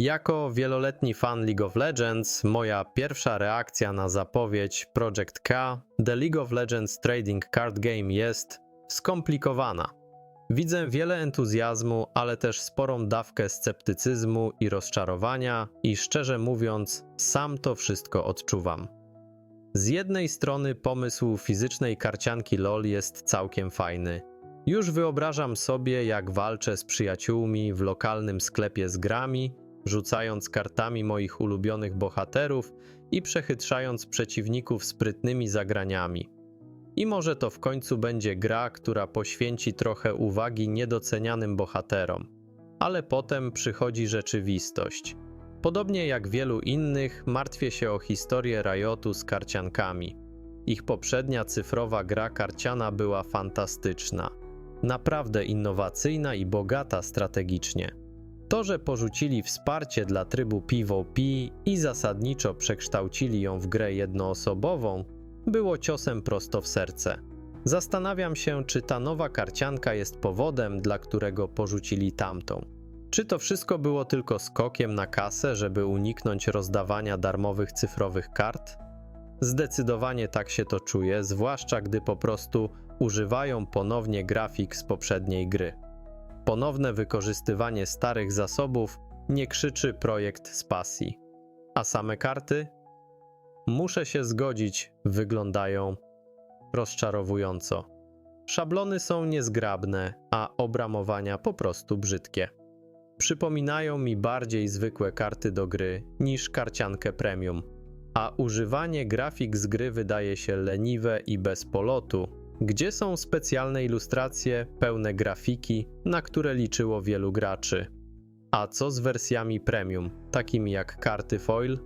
Jako wieloletni fan League of Legends, moja pierwsza reakcja na zapowiedź Project K, The League of Legends Trading Card Game jest skomplikowana. Widzę wiele entuzjazmu, ale też sporą dawkę sceptycyzmu i rozczarowania, i szczerze mówiąc, sam to wszystko odczuwam. Z jednej strony pomysł fizycznej karcianki LOL jest całkiem fajny. Już wyobrażam sobie, jak walczę z przyjaciółmi w lokalnym sklepie z grami, rzucając kartami moich ulubionych bohaterów i przechytrzając przeciwników sprytnymi zagraniami. I może to w końcu będzie gra, która poświęci trochę uwagi niedocenianym bohaterom. Ale potem przychodzi rzeczywistość. Podobnie jak wielu innych, martwię się o historię Riotu z karciankami. Ich poprzednia cyfrowa gra karciana była fantastyczna. Naprawdę innowacyjna i bogata strategicznie. To, że porzucili wsparcie dla trybu PvP i zasadniczo przekształcili ją w grę jednoosobową, było ciosem prosto w serce. Zastanawiam się, czy ta nowa karcianka jest powodem, dla którego porzucili tamtą. Czy to wszystko było tylko skokiem na kasę, żeby uniknąć rozdawania darmowych cyfrowych kart? Zdecydowanie tak się to czuje, zwłaszcza gdy po prostu używają ponownie grafik z poprzedniej gry. Ponowne wykorzystywanie starych zasobów nie krzyczy projekt z pasji. A same karty? Muszę się zgodzić, wyglądają rozczarowująco. Szablony są niezgrabne, a obramowania po prostu brzydkie. Przypominają mi bardziej zwykłe karty do gry niż karciankę premium, a używanie grafik z gry wydaje się leniwe i bez polotu, gdzie są specjalne ilustracje, pełne grafiki, na które liczyło wielu graczy. A co z wersjami premium, takimi jak karty foil?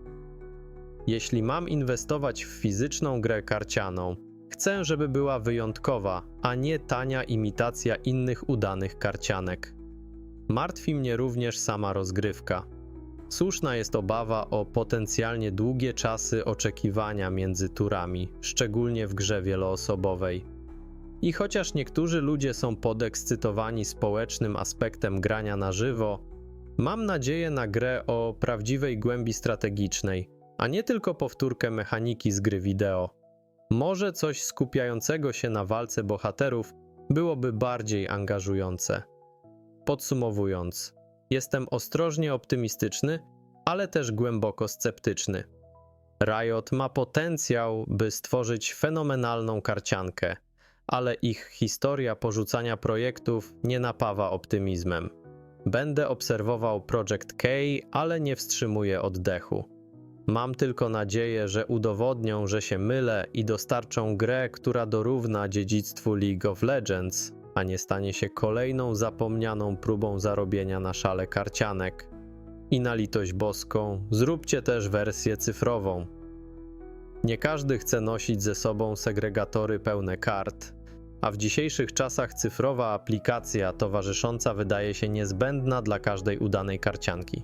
Jeśli mam inwestować w fizyczną grę karcianą, chcę, żeby była wyjątkowa, a nie tania imitacja innych udanych karcianek. Martwi mnie również sama rozgrywka. Słuszna jest obawa o potencjalnie długie czasy oczekiwania między turami, szczególnie w grze wieloosobowej. I chociaż niektórzy ludzie są podekscytowani społecznym aspektem grania na żywo, mam nadzieję na grę o prawdziwej głębi strategicznej, a nie tylko powtórkę mechaniki z gry wideo. Może coś skupiającego się na walce bohaterów byłoby bardziej angażujące. Podsumowując, jestem ostrożnie optymistyczny, ale też głęboko sceptyczny. Riot ma potencjał, by stworzyć fenomenalną karciankę, ale ich historia porzucania projektów nie napawa optymizmem. Będę obserwował Project K, ale nie wstrzymuję oddechu. Mam tylko nadzieję, że udowodnią, że się mylę i dostarczą grę, która dorówna dziedzictwu League of Legends, a nie stanie się kolejną zapomnianą próbą zarobienia na szale karcianek. I na litość boską, zróbcie też wersję cyfrową. Nie każdy chce nosić ze sobą segregatory pełne kart, a w dzisiejszych czasach cyfrowa aplikacja towarzysząca wydaje się niezbędna dla każdej udanej karcianki.